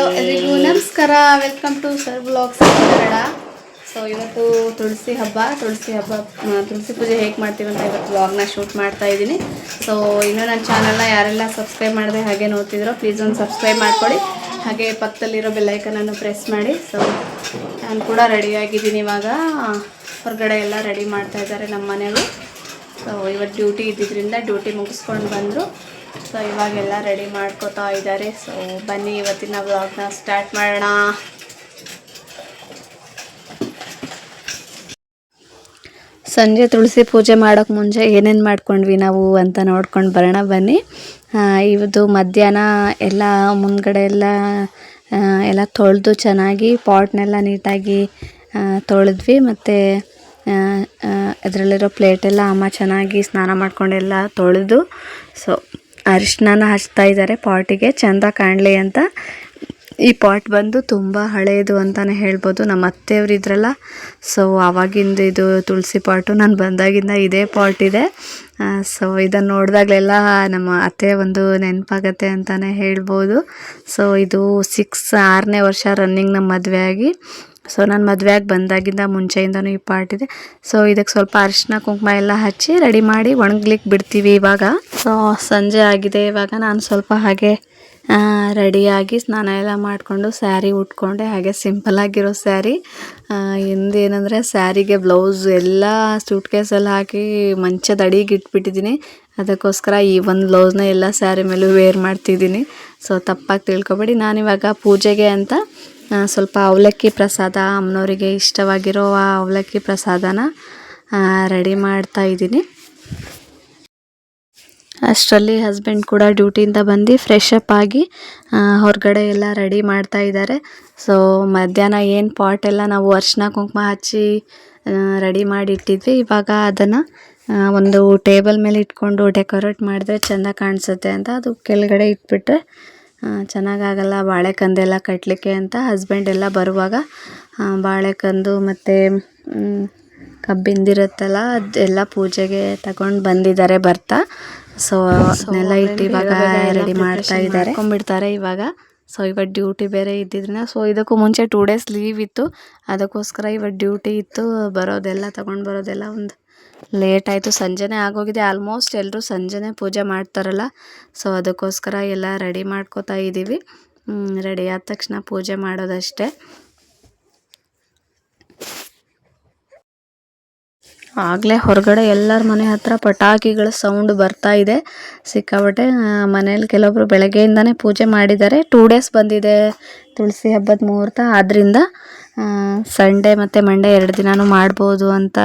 ನಮಸ್ಕಾರ. Welcome to sir blogs Kannada so ಇವತ್ತು ತುಳಸಿ ಹಬ್ಬ. ತುಳಸಿ ಹಬ್ಬ ತುಳಸಿ ಪೂಜೆ ಹೇಗೆ ಮಾಡ್ತೀವಿ ಅಂತ ಇವತ್ತು ಬ್ಲಾಗ್ನ ಶೂಟ್ ಮಾಡ್ತಾ ಇದ್ದೀನಿ. ಸೊ ಇನ್ನೂ ನನ್ನ ಚಾನಲ್ನ ಯಾರೆಲ್ಲ ಸಬ್ಸ್ಕ್ರೈಬ್ ಮಾಡಿದೆ ಹಾಗೆ ನೋಡ್ತಿದ್ರೋ ಪ್ಲೀಸ್ ಒಂದು ಸಬ್ಸ್ಕ್ರೈಬ್ ಮಾಡ್ಕೊಳ್ಳಿ. ಹಾಗೆ ಪಕ್ಕದಲ್ಲಿರೋ ಬೆಲ್ಲೈಕನನ್ನು ಪ್ರೆಸ್ ಮಾಡಿ. ಸೊ ನಾನು ಕೂಡ ರೆಡಿಯಾಗಿದ್ದೀನಿ ಇವಾಗ. ಹೊರಗಡೆ ಎಲ್ಲ ರೆಡಿ ಮಾಡ್ತಾ ಇದ್ದಾರೆ ನಮ್ಮ ಮನೆಯವರು. ಸೊ ಇವತ್ತು ಡ್ಯೂಟಿ ಇದ್ದಿದ್ದರಿಂದ ಡ್ಯೂಟಿ ಮುಗಿಸ್ಕೊಂಡು ಬಂದರು. ಸೊ ಇವಾಗೆಲ್ಲ ರೆಡಿ ಮಾಡ್ಕೋತಾ ಇದ್ದಾರೆ. ಸೊ ಬನ್ನಿ, ಇವತ್ತಿನ ವ್ಲಾಗ್ನ ಸ್ಟಾರ್ಟ್ ಮಾಡೋಣ. ಸಂಜೆ ತುಳಸಿ ಪೂಜೆ ಮಾಡೋಕ್ಕೆ ಮುಂಚೆ ಏನೇನು ಮಾಡ್ಕೊಂಡ್ವಿ ನಾವು ಅಂತ ನೋಡ್ಕೊಂಡು ಬರೋಣ, ಬನ್ನಿ. ಇವತ್ತು ಮಧ್ಯಾಹ್ನ ಎಲ್ಲ ಮುಂದ್ಗಡೆ ಎಲ್ಲ ಎಲ್ಲ ತೊಳೆದು ಚೆನ್ನಾಗಿ ಪಾಟ್ನೆಲ್ಲ ನೀಟಾಗಿ ತೊಳೆದ್ವಿ. ಮತ್ತು ಅದರಲ್ಲಿರೋ ಪ್ಲೇಟೆಲ್ಲ ಅಮ್ಮ ಚೆನ್ನಾಗಿ ಸ್ನಾನ ಮಾಡ್ಕೊಂಡೆಲ್ಲ ತೊಳೆದು ಸೊ ಅರಿಶಿನ ಹಚ್ತಾ ಇದ್ದಾರೆ ಪಾಟಿಗೆ. ಚಂದ ಕಾಣಲಿ ಅಂತ. ಈ ಪಾಟ್ ಬಂದು ತುಂಬ ಹಳೆಯದು ಅಂತಲೇ ಹೇಳ್ಬೋದು. ನಮ್ಮ ಅತ್ತೆಯವ್ರು ಇದ್ರಲ್ಲ. ಸೊ ಆವಾಗಿಂದ ಇದು ತುಳಸಿ ಪಾಟು. ನಾನು ಬಂದಾಗಿಂದ ಇದೇ ಪಾಟ್ ಇದೆ. ಸೊ ಇದನ್ನು ನೋಡಿದಾಗಲೆಲ್ಲ ನಮ್ಮ ಅತ್ತೆ ಒಂದು ನೆನಪಾಗತ್ತೆ ಅಂತಲೇ ಹೇಳ್ಬೋದು. ಸೊ ಇದು ಸಿಕ್ಸ್ ಆರನೇ ವರ್ಷ ರನ್ನಿಂಗ್ ನಮ್ಮ ಮದುವೆ ಆಗಿ ಸೊ ನಾನು ಮದುವೆಯಾಗಿ ಬಂದಾಗಿಂದ ಮುಂಚೆಯಿಂದನೂ ಈ ಪಾರ್ಟ್ ಇದೆ. ಸೊ ಇದಕ್ಕೆ ಸ್ವಲ್ಪ ಅರಿಶಿನ ಕುಂಕುಮ ಎಲ್ಲ ಹಚ್ಚಿ ರೆಡಿ ಮಾಡಿ ಒಣಗ್ಲಿಕ್ಕೆ ಬಿಡ್ತೀವಿ ಇವಾಗ. ಸೊ ಸಂಜೆ ಆಗಿದೆ. ಇವಾಗ ನಾನು ಸ್ವಲ್ಪ ಹಾಗೆ ರೆಡಿಯಾಗಿ ಸ್ನಾನ ಎಲ್ಲ ಮಾಡಿಕೊಂಡು ಸ್ಯಾರಿ ಉಟ್ಕೊಂಡೆ. ಹಾಗೆ ಸಿಂಪಲ್ ಆಗಿರೋ ಸ್ಯಾರಿ ಹಿಂದೇನಂದರೆ ಸ್ಯಾರಿಗೆ ಬ್ಲೌಸ್ ಎಲ್ಲ ಸೂಟ್ ಕೇಸಲ್ಲಿ ಹಾಕಿ ಮಂಚದ ಅಡಿಗೆ ಇಟ್ಬಿಟ್ಟಿದ್ದೀನಿ ಅದಕ್ಕೋಸ್ಕರ ಈ ಒಂದು ಬ್ಲೌಸ್ನ ಎಲ್ಲ ಸ್ಯಾರಿ ಮೇಲೂ ವೇರ್ ಮಾಡ್ತಿದ್ದೀನಿ ಸೊ ತಪ್ಪಾಗಿ ತಿಳ್ಕೊಬೇಡಿ. ನಾನಿವಾಗ ಪೂಜೆಗೆ ಅಂತ ಸ್ವಲ್ಪ ಅವಲಕ್ಕಿ ಪ್ರಸಾದ ಅಮ್ಮನವರಿಗೆ ಇಷ್ಟವಾಗಿರೋ ಆ ಅವಲಕ್ಕಿ ಪ್ರಸಾದನ ರೆಡಿ ಮಾಡ್ತಾ ಇದ್ದೀನಿ. ಅಷ್ಟರಲ್ಲಿ ಹಸ್ಬೆಂಡ್ ಕೂಡ ಡ್ಯೂಟಿಯಿಂದ ಬಂದು ಫ್ರೆಶ್ ಅಪ್ ಆಗಿ ಹೊರಗಡೆ ಎಲ್ಲ ರೆಡಿ ಮಾಡ್ತಾ ಇದ್ದಾರೆ. ಸೊ ಮಧ್ಯಾಹ್ನ ಏನು ಪಾಟ್ ಎಲ್ಲ ನಾವು ಅರ್ಶಿನ ಕುಂಕುಮ ಹಚ್ಚಿ ರೆಡಿ ಮಾಡಿ ಇಟ್ಟಿದ್ವಿ. ಇವಾಗ ಅದನ್ನು ಒಂದು ಟೇಬಲ್ ಮೇಲೆ ಇಟ್ಕೊಂಡು ಡೆಕೋರೇಟ್ ಮಾಡಿದ್ರೆ ಚೆಂದ ಕಾಣಿಸುತ್ತೆ ಅಂತ ಅದು ಕೆಳಗಡೆ ಇಟ್ಬಿಟ್ರೆ ಚೆನ್ನಾಗಾಗಲ್ಲ ಬಾಳೆಕಂದೆಲ್ಲ ಕಟ್ಟಲಿಕ್ಕೆ ಅಂತ ಹಸ್ಬೆಂಡ್ ಎಲ್ಲ ಬರುವಾಗ ಬಾಳೆಕಂದು ಮತ್ತು ಕಬ್ಬಿಂದಿರುತ್ತಲ್ಲ ಅದೆಲ್ಲ ಪೂಜೆಗೆ ತಗೊಂಡು ಬಂದಿದ್ದಾರೆ ಬರ್ತಾ ಸೊ ಅದನ್ನೆಲ್ಲ ಇಟ್ಟು ಇವಾಗ ರೆಡಿ ಮಾಡ್ತಾ ಇದ್ದಾರೆ. ಕೊಂಬಿಡ್ತಾರೆ ಇವಾಗ. ಸೊ ಇವಾಗ ಡ್ಯೂಟಿ ಬೇರೆ ಇದ್ದಿದ್ರಿಂದ ಸೊ ಇದಕ್ಕೂ ಮುಂಚೆ ಟೂ ಡೇಸ್ ಲೀವ್ ಇತ್ತು. ಅದಕ್ಕೋಸ್ಕರ ಇವಾಗ ಡ್ಯೂಟಿ ಇತ್ತು ಬರೋದೆಲ್ಲ ತಗೊಂಡು ಬರೋದೆಲ್ಲ ಒಂದು ಲೇಟ್ ಆಯಿತು, ಸಂಜೆನೇ ಆಗೋಗಿದೆ ಆಲ್ಮೋಸ್ಟ್ ಎಲ್ಲರೂ ಸಂಜೆನೇ ಪೂಜೆ ಮಾಡ್ತಾರಲ್ಲ. ಸೊ ಅದಕ್ಕೋಸ್ಕರ ಎಲ್ಲ ರೆಡಿ ಮಾಡ್ಕೋತಾ ಇದ್ದೀವಿ. ರೆಡಿ ಆದ ತಕ್ಷಣ ಪೂಜೆ ಮಾಡೋದಷ್ಟೇ. ಆಗಲೇ ಹೊರಗಡೆ ಎಲ್ಲರ ಮನೆ ಹತ್ರ ಪಟಾಕಿಗಳ ಸೌಂಡ್ ಬರ್ತಾ ಇದೆ. ಸಿಕ್ಕಾಬಟ್ಟೆ ಮನೇಲಿ ಕೆಲವೊಬ್ರು ಬೆಳಗ್ಗೆಯಿಂದನೇ ಪೂಜೆ ಮಾಡಿದ್ದಾರೆ. ಟೂ ಡೇಸ್ ಬಂದಿದೆ ತುಳಸಿ ಹಬ್ಬದ ಮುಹೂರ್ತ. ಆದ್ದರಿಂದ ಸಂಡೇ ಮತ್ತು ಮಂಡೇ ಎರಡು ದಿನವೂ ಮಾಡ್ಬೋದು ಅಂತ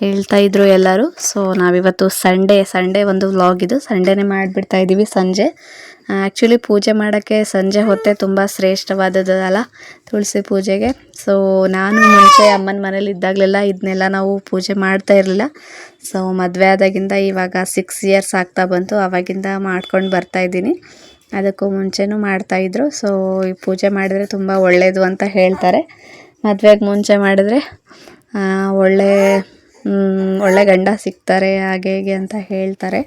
ಹೇಳ್ತಾ ಇದ್ರು ಎಲ್ಲರೂ. ಸೊ ನಾವಿವತ್ತು ಸಂಡೇ ಸಂಡೇ ಒಂದು ವ್ಲಾಗ್ ಇದು. ಸಂಡೇನೇ ಮಾಡಿಬಿಡ್ತಾ ಇದ್ದೀವಿ ಸಂಜೆ. ಆ್ಯಕ್ಚುಲಿ ಪೂಜೆ ಮಾಡೋಕ್ಕೆ ಸಂಜೆ ಹೊತ್ತೆ ತುಂಬ ಶ್ರೇಷ್ಠವಾದದ್ದು ಅಲ್ಲ ತುಳಸಿ ಪೂಜೆಗೆ. ಸೊ ನಾನು ಮುಂಚೆ ಅಮ್ಮನ ಮನೇಲಿ ಇದ್ದಾಗಲೆಲ್ಲ ಇದನ್ನೆಲ್ಲ ನಾವು ಪೂಜೆ ಮಾಡ್ತಾ ಇರಲಿಲ್ಲ. ಸೊ ಮದುವೆ ಆದಾಗಿಂದ ಇವಾಗ ಸಿಕ್ಸ್ ಇಯರ್ಸ್ ಆಗ್ತಾ ಬಂತು. ಆವಾಗಿಂದ ಮಾಡ್ಕೊಂಡು ಬರ್ತಾ ಇದ್ದೀನಿ. ಅದಕ್ಕೂ ಮುಂಚೆನೂ ಮಾಡ್ತಾಯಿದ್ರು ಸೊ ಈ ಪೂಜೆ ಮಾಡಿದರೆ ತುಂಬ ಒಳ್ಳೆಯದು ಅಂತ ಹೇಳ್ತಾರೆ. ಮದುವೆಗೆ ಮುಂಚೆ ಮಾಡಿದ್ರೆ ಒಳ್ಳೆ ಒಳ್ಳೆ ಗಂಡ ಸಿಗ್ತಾರೆ, ಹಾಗೆ ಹೀಗೆ ಅಂತ ಹೇಳ್ತಾರೆ.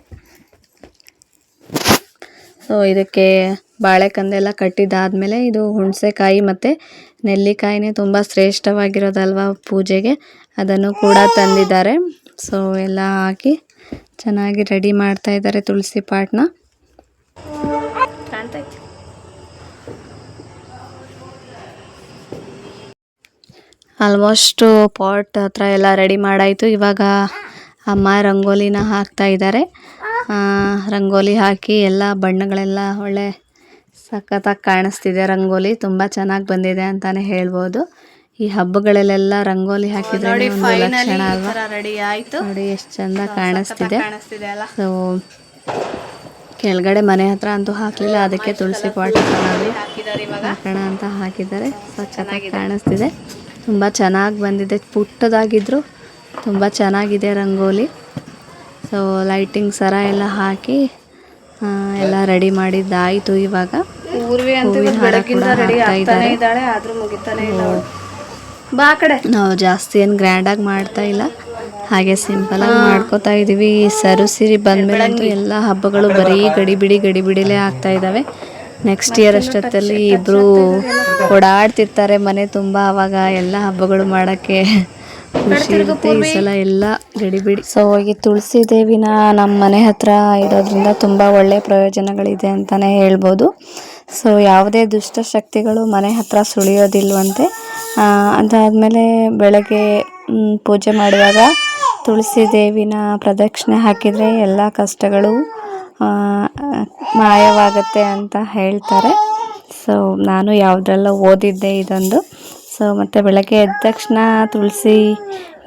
ಸೊ ಇದಕ್ಕೆ ಬಾಳೆಕಂದೆಲ್ಲ ಕಟ್ಟಿದ್ದಾದಮೇಲೆ ಇದು ಹುಣಸೆಕಾಯಿ ಮತ್ತು ನೆಲ್ಲಿಕಾಯಿನೇ ತುಂಬ ಶ್ರೇಷ್ಠವಾಗಿರೋದಲ್ವ ಪೂಜೆಗೆ? ಅದನ್ನು ಕೂಡ ತಂದಿದ್ದಾರೆ. ಸೊ ಎಲ್ಲ ಹಾಕಿ ಚೆನ್ನಾಗಿ ರೆಡಿ ಮಾಡ್ತಾ ಇದ್ದಾರೆ ತುಳಸಿ ಪಾಟ್ನ. ಆಲ್ಮೋಸ್ಟು ಪಾಟ್ ಹತ್ರ ಎಲ್ಲ ರೆಡಿ ಮಾಡಾಯಿತು. ಇವಾಗ ಅಮ್ಮ ರಂಗೋಲಿನ ಹಾಕ್ತಾ ಇದ್ದಾರೆ ರಂಗೋಲಿ ಹಾಕಿ ಎಲ್ಲ ಬಣ್ಣಗಳೆಲ್ಲ ಒಳ್ಳೆ ಸಖತ್ತಾಗಿ ಕಾಣಿಸ್ತಿದೆ ರಂಗೋಲಿ. ತುಂಬ ಚೆನ್ನಾಗಿ ಬಂದಿದೆ ಅಂತಾನೆ ಹೇಳ್ಬೋದು. ಈ ಹಬ್ಬಗಳಲ್ಲೆಲ್ಲ ರಂಗೋಲಿ ಹಾಕಿದ್ರೆ ಲಕ್ಷಣ ಅಲ್ವಾ? ರೆಡಿ ಆಯ್ತು. ನೋಡಿ ಎಷ್ಟು ಚಂದ ಕಾಣಿಸ್ತಿದೆ. ಸೊ ಕೆಳಗಡೆ ಮನೆ ಹತ್ರ ಅಂತೂ ಹಾಕಲಿಲ್ಲ ಅದಕ್ಕೆ ತುಳಸಿ ಪಾಟ್ ಹಾಕೋಣ ಅಂತ ಹಾಕಿದ್ದಾರೆ. ಸೊ ಚೆನ್ನಾಗಿ ಕಾಣಿಸ್ತಿದೆ. ತುಂಬ ಚೆನ್ನಾಗಿ ಬಂದಿದೆ. ಪುಟ್ಟದಾಗಿದ್ರು ತುಂಬ ಚೆನ್ನಾಗಿದೆ ರಂಗೋಲಿ. ಸೊ ಲೈಟಿಂಗ್ ಸರ ಎಲ್ಲ ಹಾಕಿ ಎಲ್ಲ ರೆಡಿ ಮಾಡಿದ್ದಾಯಿತು ಇವಾಗ. ನಾವು ಜಾಸ್ತಿ ಏನು ಗ್ರ್ಯಾಂಡಾಗಿ ಮಾಡ್ತಾ ಇಲ್ಲ. ಹಾಗೆ ಸಿಂಪಲಾಗಿ ಮಾಡ್ಕೋತಾ ಇದ್ದೀವಿ ಸರು ಸಿರಿ ಬಂದ್ಮೇಲೆ ಎಲ್ಲ ಹಬ್ಬಗಳು ಬರೀ ಗಡಿಬಿಡಿ ಗಡಿಬಿಡಿಲೇ ಆಗ್ತಾ ಇದ್ದಾವೆ. ನೆಕ್ಸ್ಟ್ ಇಯರ್ ಅಷ್ಟೊತ್ತಲ್ಲಿ ಇಬ್ಬರು ಓಡಾಡ್ತಿರ್ತಾರೆ ಮನೆ ತುಂಬ ಆವಾಗ ಎಲ್ಲ ಹಬ್ಬಗಳು ಮಾಡೋಕ್ಕೆ. ಖುಷಿ ಇರುತ್ತೆ ಈ ಸಲ ಎಲ್ಲ ಗಡಿಬಿಡಿ ಸೊ ಈ ತುಳಸಿ ದೇವಿನ ನಮ್ಮ ಮನೆ ಹತ್ರ ಇರೋದ್ರಿಂದ ತುಂಬ ಒಳ್ಳೆ ಪ್ರಯೋಜನಗಳಿದೆ ಅಂತಲೇ ಹೇಳ್ಬೋದು. ಸೊ ಯಾವುದೇ ದುಷ್ಟಶಕ್ತಿಗಳು ಮನೆ ಹತ್ರ ಸುಳಿಯೋದಿಲ್ವಂತೆ. ಅದಾದಮೇಲೆ ಬೆಳಗ್ಗೆ ಪೂಜೆ ಮಾಡುವಾಗ ತುಳಸಿ ದೇವಿನ ಪ್ರದಕ್ಷಿಣೆ ಹಾಕಿದರೆ ಎಲ್ಲ ಕಷ್ಟಗಳು ಮಾಯವಾಗುತ್ತೆ ಅಂತ ಹೇಳ್ತಾರೆ. ಸೊ ನಾನು ಯಾವುದ್ರಲ್ಲ ಓದಿದ್ದೆ ಇದೊಂದು. ಸೊ ಮತ್ತು ಬೆಳಗ್ಗೆ ಎದ್ದ ತಕ್ಷಣ ತುಳಸಿ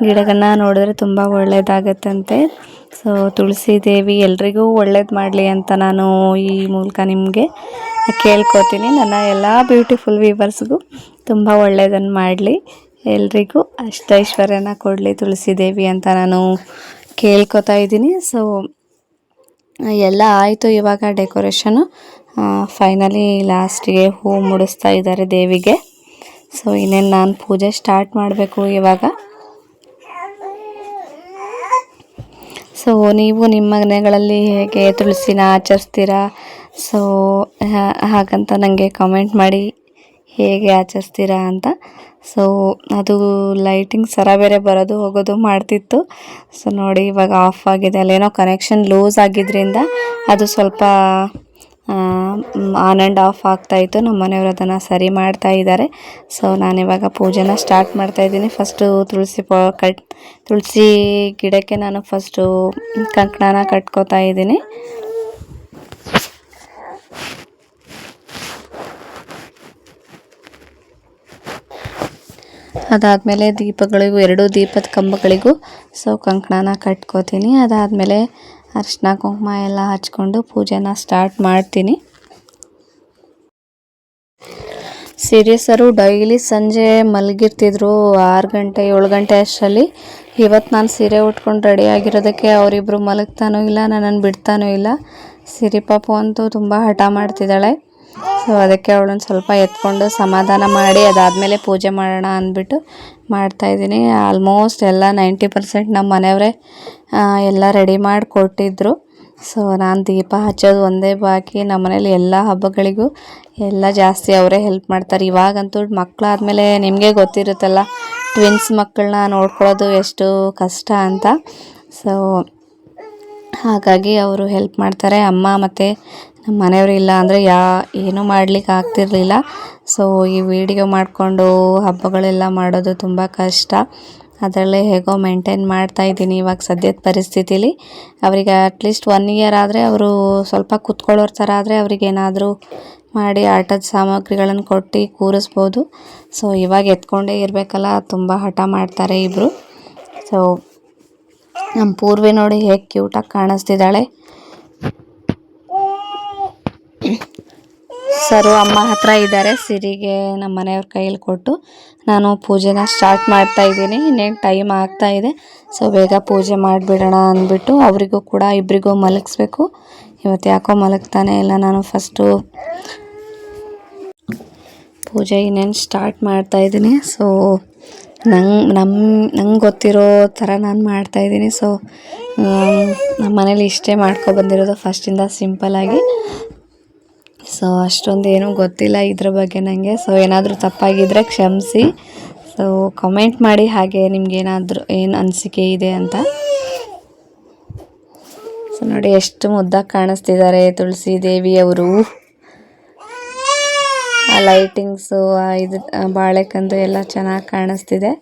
ಗಿಡಗಳನ್ನ ನೋಡಿದ್ರೆ ತುಂಬ ಒಳ್ಳೆಯದಾಗತ್ತಂತೆ ಸೊ ತುಳಸಿ ದೇವಿ ಎಲ್ರಿಗೂ ಒಳ್ಳೇದು ಮಾಡಲಿ ಅಂತ ನಾನು ಈ ಮೂಲಕ ನಿಮಗೆ ಕೇಳ್ಕೊತೀನಿ. ನನ್ನ ಎಲ್ಲ ಬ್ಯೂಟಿಫುಲ್ ವೀವರ್ಸ್ಗೂ ತುಂಬ ಒಳ್ಳೆಯದನ್ನು ಮಾಡಲಿ. ಎಲ್ರಿಗೂ ಅಷ್ಟೈಶ್ವರ್ಯನ ಕೊಡಲಿ ತುಳಸಿ ದೇವಿ ಅಂತ ನಾನು ಕೇಳ್ಕೊತಾ ಇದ್ದೀನಿ. ಸೊ ಎಲ್ಲ ಆಯಿತು ಇವಾಗ ಡೆಕೋರೇಷನು ಫೈನಲಿ ಲಾಸ್ಟಿಗೆ ಹೂ ಮುಡಿಸ್ತಾ ಇದ್ದಾರೆ ದೇವಿಗೆ. ಸೊ ಇನ್ನೇನು ನಾನು ಪೂಜೆ ಸ್ಟಾರ್ಟ್ ಮಾಡಬೇಕು ಇವಾಗ. ಸೊ ನೀವು ನಿಮ್ಮ ಮನೆಗಳಲ್ಲಿ ಹೇಗೆ ತುಳಸಿನ ಆಚರಿಸ್ತೀರಾ? ಸೊ ಹಾಗಂತ ನನಗೆ ಕಮೆಂಟ್ ಮಾಡಿ ಹೇಗೆ ಆಚರಿಸ್ತೀರಾ ಅಂತ. ಸೊ ಅದು ಲೈಟಿಂಗ್ ಸರ ಬೇರೆ ಬರೋದು, ಹೋಗೋದು ಮಾಡ್ತಿತ್ತು. ಸೊ ನೋಡಿ ಇವಾಗ ಆಫ್ ಆಗಿದೆ. ಅಲ್ಲೇನೋ ಕನೆಕ್ಷನ್ ಲೂಸ್ ಆಗಿದ್ದರಿಂದ ಅದು ಸ್ವಲ್ಪ ಆನ್ ಆ್ಯಂಡ್ ಆಫ್ ಆಗ್ತಾಯಿತ್ತು ನಮ್ಮ ಮನೆಯವರು ಅದನ್ನು ಸರಿ ಮಾಡ್ತಾ ಇದ್ದಾರೆ. ಸೊ ನಾನಿವಾಗ ಪೂಜೆನ ಸ್ಟಾರ್ಟ್ ಮಾಡ್ತಾ ಇದ್ದೀನಿ. ಫಸ್ಟು ತುಳಸಿ ಪ, ಕಟ್, ತುಳಸಿ ಗಿಡಕ್ಕೆ ನಾನು ಫಸ್ಟು ಕಂಕಣನ ಕಟ್ಕೋತಾ ಇದ್ದೀನಿ. ಅದಾದಮೇಲೆ ದೀಪಗಳಿಗೂ, ಎರಡು ದೀಪದ ಕಂಬಗಳಿಗೂ ಸೊ ಕಂಕಣನ ಕಟ್ಕೋತೀನಿ. ಅದಾದಮೇಲೆ ಅರಿಶಿನ, ಕುಂಕುಮ ಎಲ್ಲ ಹಚ್ಕೊಂಡು ಪೂಜೆನ ಸ್ಟಾರ್ಟ್ ಮಾಡ್ತೀನಿ. ಸೀರಿಯಸ್ಸರು ಡೈಲಿ ಸಂಜೆ ಮಲಗಿರ್ತಿದ್ರು ಆರು ಗಂಟೆ, ಏಳು ಗಂಟೆ ಅಷ್ಟರಲ್ಲಿ. ಇವತ್ತು ನಾನು ಸೀರೆ ಉಟ್ಕೊಂಡು ರೆಡಿ ಆಗಿರೋದಕ್ಕೆ ಅವರಿಬ್ಬರು ಮಲಗ್ತಾನೂ ಇಲ್ಲ, ನನ್ನನ್ನು ಬಿಡ್ತಾನೂ ಇಲ್ಲ. ಸಿರಿ ಪಾಪು ಅಂತೂ ತುಂಬ ಹಠ ಮಾಡ್ತಿದ್ದಾಳೆ. ಸೊ ಅದಕ್ಕೆ ಅವಳನ್ನು ಸ್ವಲ್ಪ ಎತ್ಕೊಂಡು ಸಮಾಧಾನ ಮಾಡಿ, ಅದಾದಮೇಲೆ ಪೂಜೆ ಮಾಡೋಣ ಅಂದ್ಬಿಟ್ಟು ಮಾಡ್ತಾಯಿದ್ದೀನಿ ಆಲ್ಮೋಸ್ಟ್ ಎಲ್ಲ ನೈಂಟಿ ಪರ್ಸೆಂಟ್ ನಮ್ಮ ಮನೆಯವರೇ ಎಲ್ಲ ರೆಡಿ ಮಾಡಿ ಕೊಟ್ಟಿದ್ದರು ಸೊ ನಾನು ದೀಪ ಹಚ್ಚೋದು ಒಂದೇ ಬಾಕಿ. ನಮ್ಮ ಮನೇಲಿ ಎಲ್ಲ ಹಬ್ಬಗಳಿಗೂ ಎಲ್ಲ ಜಾಸ್ತಿ ಅವರೇ ಹೆಲ್ಪ್ ಮಾಡ್ತಾರೆ. ಇವಾಗಂತೂ ಮಕ್ಕಳಾದಮೇಲೆ ನಿಮಗೆ ಗೊತ್ತಿರುತ್ತಲ್ಲ ಟ್ವಿನ್ಸ್ ಮಕ್ಕಳನ್ನ ನೋಡ್ಕೊಳ್ಳೋದು ಎಷ್ಟು ಕಷ್ಟ ಅಂತ. ಸೊ ಹಾಗಾಗಿ ಅವರು ಹೆಲ್ಪ್ ಮಾಡ್ತಾರೆ. ಅಮ್ಮ ಮತ್ತು ನಮ್ಮ ಮನೆಯವರು ಇಲ್ಲ ಅಂದರೆ ಯಾ, ಏನೂ ಮಾಡ್ಲಿಕ್ಕೆ ಆಗ್ತಿರ್ಲಿಲ್ಲ. ಸೊ ಈ ವಿಡಿಯೋ ಮಾಡಿಕೊಂಡು ಹಬ್ಬಗಳೆಲ್ಲ ಮಾಡೋದು ತುಂಬ ಕಷ್ಟ. ಅದರಲ್ಲೇ ಹೇಗೋ ಮೇಂಟೈನ್ ಮಾಡ್ತಾ ಇದ್ದೀನಿ ಇವಾಗ ಸದ್ಯದ ಪರಿಸ್ಥಿತಿಲಿ. ಅವರಿಗೆ ಅಟ್ಲೀಸ್ಟ್ ಒನ್ ಇಯರ್ ಆದರೆ ಅವರು ಸ್ವಲ್ಪ ಕುತ್ಕೊಳ್ಳೋರ ಥರ ಆದರೆ ಅವ್ರಿಗೇನಾದರೂ ಮಾಡಿ ಆಟದ ಸಾಮಗ್ರಿಗಳನ್ನು ಕೊಟ್ಟು ಕೂರಿಸ್ಬೋದು. ಸೊ ಇವಾಗ ಎತ್ಕೊಂಡೇ ಇರಬೇಕಲ್ಲ, ತುಂಬ ಹಠ ಮಾಡ್ತಾರೆ ಇಬ್ಬರು ಸೊ ನಮ್ಮ ಪೂರ್ವೆ ನೋಡಿ ಹೇಗೆ ಕ್ಯೂಟಾಗಿ ಕಾಣಿಸ್ತಿದ್ದಾಳೆ. ಸರು ಅಮ್ಮ ಹತ್ರ ಇದ್ದಾರೆ, ಸಿರಿಗೆ ನಮ್ಮ ಮನೆಯವ್ರ ಕೈಯಲ್ಲಿ ಕೊಟ್ಟು. ನಾನು ಪೂಜೆನ ಸ್ಟಾರ್ಟ್ ಮಾಡ್ತಾ ಇದ್ದೀನಿ. ಇನ್ನೇನು ಟೈಮ್ ಆಗ್ತಾ ಇದೆ. ಸೊ ಬೇಗ ಪೂಜೆ ಮಾಡಿಬಿಡೋಣ ಅಂದ್ಬಿಟ್ಟು ಅವರಿಗೂ ಕೂಡ ಇಬ್ಬರಿಗೂ ಮಲಗಿಸ್ಬೇಕು. ಇವತ್ತು ಯಾಕೋ ಮಲಗ್ತಾನೆ ಇಲ್ಲ. ನಾನು ಫಸ್ಟು ಪೂಜೆ ಇನ್ನೇನು ಸ್ಟಾರ್ಟ್ ಮಾಡ್ತಾ ಇದ್ದೀನಿ. ಸೊ ನಂಗೆ ನಮ್ಮ ನಂಗೆ ಗೊತ್ತಿರೋ ಥರ ನಾನು ಮಾಡ್ತಾಯಿದ್ದೀನಿ ಸೊ ನಮ್ಮ ಮನೇಲಿ ಇಷ್ಟೇ ಮಾಡ್ಕೊಬಂದಿರೋದು ಫಸ್ಟಿಂದ ಸಿಂಪಲ್ಲಾಗಿ ಸೊ ಅಷ್ಟೊಂದು ಏನೂ ಗೊತ್ತಿಲ್ಲ ಇದ್ರ ಬಗ್ಗೆ ನನಗೆ ಸೊ ಏನಾದರೂ ತಪ್ಪಾಗಿದ್ದರೆ ಕ್ಷಮಿಸಿ. ಸೊ ಕಮೆಂಟ್ ಮಾಡಿ ಹಾಗೆ ನಿಮ್ಗೇನಾದರೂ ಏನು ಅನಿಸಿಕೆ ಇದೆ ಅಂತ. ಸೊ ನೋಡಿ ಎಷ್ಟು ಮುದ್ದಾಗಿ ಕಾಣಿಸ್ತಿದ್ದಾರೆ ತುಳಸಿ ದೇವಿಯವರು. ಆ ಲೈಟಿಂಗ್ಸು ಇದು ಬಾಳೆಕಂದು ಎಲ್ಲ ಚೆನ್ನಾಗಿ ಕಾಣಿಸ್ತಿದೆ.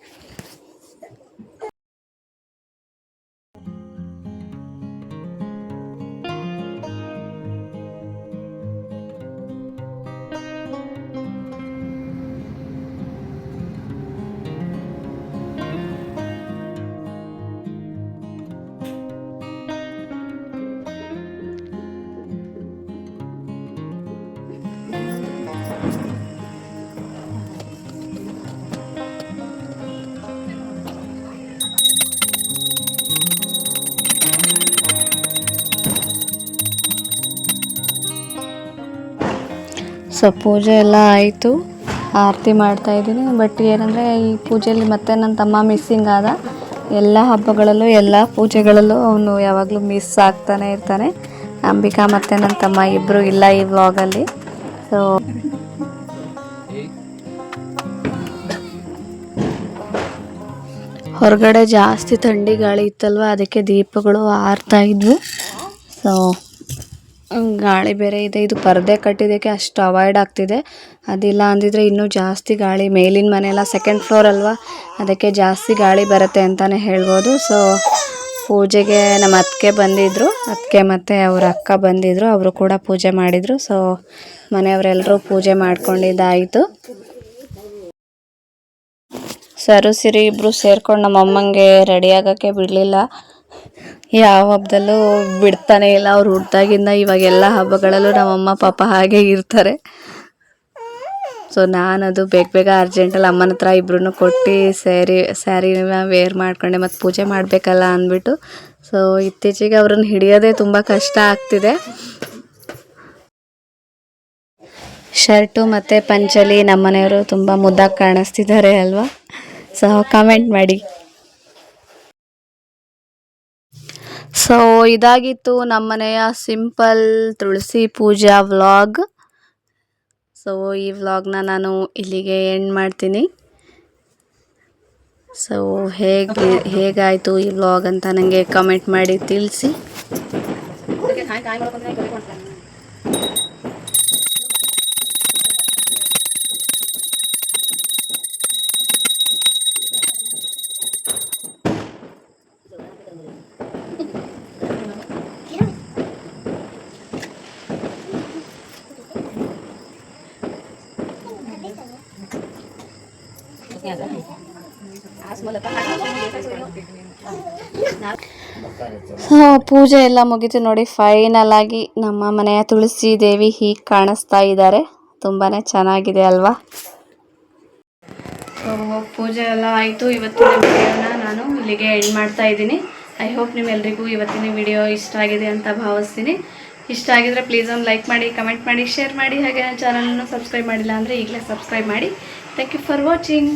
ಸೊ ಪೂಜೆ ಎಲ್ಲ ಆಯಿತು. ಆರತಿ ಮಾಡ್ತಾ ಇದ್ದೀನಿ. ಬಟ್ ಏನಂದರೆ ಈ ಪೂಜೆಯಲ್ಲಿ ಮತ್ತೆ ನನ್ನ ತಮ್ಮ ಮಿಸ್ಸಿಂಗ್ ಆದ. ಎಲ್ಲ ಹಬ್ಬಗಳಲ್ಲೂ, ಎಲ್ಲ ಪೂಜೆಗಳಲ್ಲೂ ಅವನು ಯಾವಾಗಲೂ ಮಿಸ್ ಆಗ್ತಾನೆ ಇರ್ತಾನೆ. ಅಂಬಿಕಾ ಮತ್ತು ನನ್ನ ತಮ್ಮ ಇಬ್ಬರು ಇಲ್ಲ ಈ ವ್ಲಾಗಲ್ಲಿ ಸೊ ಹೊರಗಡೆ ಜಾಸ್ತಿ ಥಂಡಿ ಗಾಳಿ ಇತ್ತಲ್ವ? ಅದಕ್ಕೆ ದೀಪಗಳು ಆರ್ತಾ ಇದ್ವು. ಸೊ ಗಾಳಿ ಬೇರೆ ಇದೆ. ಇದು ಪರದೆ ಕಟ್ಟಿದ್ದಕ್ಕೆ ಅಷ್ಟು ಅವಾಯ್ಡ್ ಆಗ್ತಿದೆ. ಅದಿಲ್ಲ ಅಂದಿದ್ರೆ ಇನ್ನೂ ಜಾಸ್ತಿ ಗಾಳಿ ಮೇಲಿನ ಮನೆ ಎಲ್ಲ ಸೆಕೆಂಡ್ ಫ್ಲೋರ್ ಅಲ್ವಾ? ಅದಕ್ಕೆ ಜಾಸ್ತಿ ಗಾಳಿ ಬರುತ್ತೆ ಅಂತಲೇ ಹೇಳ್ಬೋದು. ಸೊ ಪೂಜೆಗೆ ನಮ್ಮ ಅತ್ತಿಗೆ ಬಂದಿದ್ದರು ಅತ್ತಿಗೆ ಮತ್ತು ಅವ್ರ ಅಕ್ಕ ಬಂದಿದ್ದರು ಅವರು ಕೂಡ ಪೂಜೆ ಮಾಡಿದರು. ಸೊ ಮನೆಯವರೆಲ್ಲರೂ ಪೂಜೆ ಮಾಡ್ಕೊಂಡಿದ್ದಾಯಿತು. ಸರು ಸಿರಿ ಇಬ್ಬರು ಸೇರ್ಕೊಂಡು ನಮ್ಮ ಅಮ್ಮಂಗೆ ರೆಡಿ ಆಗೋಕ್ಕೆ ಬಿಡಲಿಲ್ಲ. ಯಾವ ಹಬ್ಬದಲ್ಲೂ ಬಿಡ್ತಾನೆ ಇಲ್ಲ. ಅವ್ರು ಹುಟ್ಟಿದಾಗಿಂದ ಇವಾಗ ಎಲ್ಲ ಹಬ್ಬಗಳಲ್ಲೂ ನಮ್ಮಮ್ಮ, ಪಾಪ ಹಾಗೆ ಇರ್ತಾರೆ. ಸೊ ಅದು ಬೇಗ ಬೇಗ ಅರ್ಜೆಂಟಲ್ಲಿ ಅಮ್ಮನ ಹತ್ರ ಇಬ್ರು ಕೊಟ್ಟು ಸ್ಯಾರಿ ಸ್ಯಾರಿನ ವೇರ್ ಮಾಡ್ಕೊಂಡೆ. ಮತ್ತು ಪೂಜೆ ಮಾಡಬೇಕಲ್ಲ ಅಂದ್ಬಿಟ್ಟು. ಸೊ ಇತ್ತೀಚೆಗೆ ಅವ್ರನ್ನ ಹಿಡಿಯೋದೇ ತುಂಬ ಕಷ್ಟ ಆಗ್ತಿದೆ. ಶರ್ಟು ಮತ್ತು ಪಂಚಲಿ ನಮ್ಮನೆಯವರು ತುಂಬ ಮುದ್ದಾಗಿ ಕಾಣಿಸ್ತಿದ್ದಾರೆ ಅಲ್ವಾ? ಸೊ ಕಮೆಂಟ್ ಮಾಡಿ. ಸೊ ಇದಾಗಿತ್ತು ನಮ್ಮನೆಯ ಸಿಂಪಲ್ ತುಳಸಿ ಪೂಜಾ ವ್ಲಾಗ್. ಸೊ ಈ ವ್ಲಾಗ್ನ ನಾನು ಇಲ್ಲಿಗೆ ಎಂಡ್ ಮಾಡ್ತೀನಿ. ಸೊ ಹೇಗೆ ಹೇಗಾಯಿತು ಈ ವ್ಲಾಗ್ ಅಂತ ನನಗೆ ಕಮೆಂಟ್ ಮಾಡಿ ತಿಳಿಸಿ. ಸೊ ಪೂಜೆ ಎಲ್ಲ ಮುಗೀತು ನೋಡಿ ಫೈನಲ್ ಆಗಿ ನಮ್ಮ ಮನೆಯ ತುಳಸಿ ದೇವಿ ಹೀಗೆ ಕಾಣಿಸ್ತಾ ಇದ್ದಾರೆ. ತುಂಬಾ ಚೆನ್ನಾಗಿದೆ ಅಲ್ವಾ? ಸೊ ಪೂಜೆ ಎಲ್ಲ ಆಯಿತು. ಇವತ್ತಿನ ವಿಡಿಯೋನ ನಾನು ಇಲ್ಲಿಗೆ ಎಂಡ್ ಮಾಡ್ತಾ ಇದ್ದೀನಿ. ಐ ಹೋಪ್ ನಿಮ್ಮೆಲ್ರಿಗೂ ಇವತ್ತಿನ ವಿಡಿಯೋ ಇಷ್ಟ ಆಗಿದೆ ಅಂತ ಭಾವಿಸ್ತೀನಿ. ಇಷ್ಟ ಆಗಿದ್ರೆ ಪ್ಲೀಸ್ ಒಂದು ಲೈಕ್ ಮಾಡಿ ಕಮೆಂಟ್ ಮಾಡಿ ಶೇರ್ ಮಾಡಿ. ಹಾಗೆ ನನ್ನ ಚಾನಲನ್ನು ಸಬ್ಸ್ಕ್ರೈಬ್ ಮಾಡಿಲ್ಲ ಅಂದರೆ ಈಗಲೇ ಸಬ್ಸ್ಕ್ರೈಬ್ ಮಾಡಿ. Thank you for watching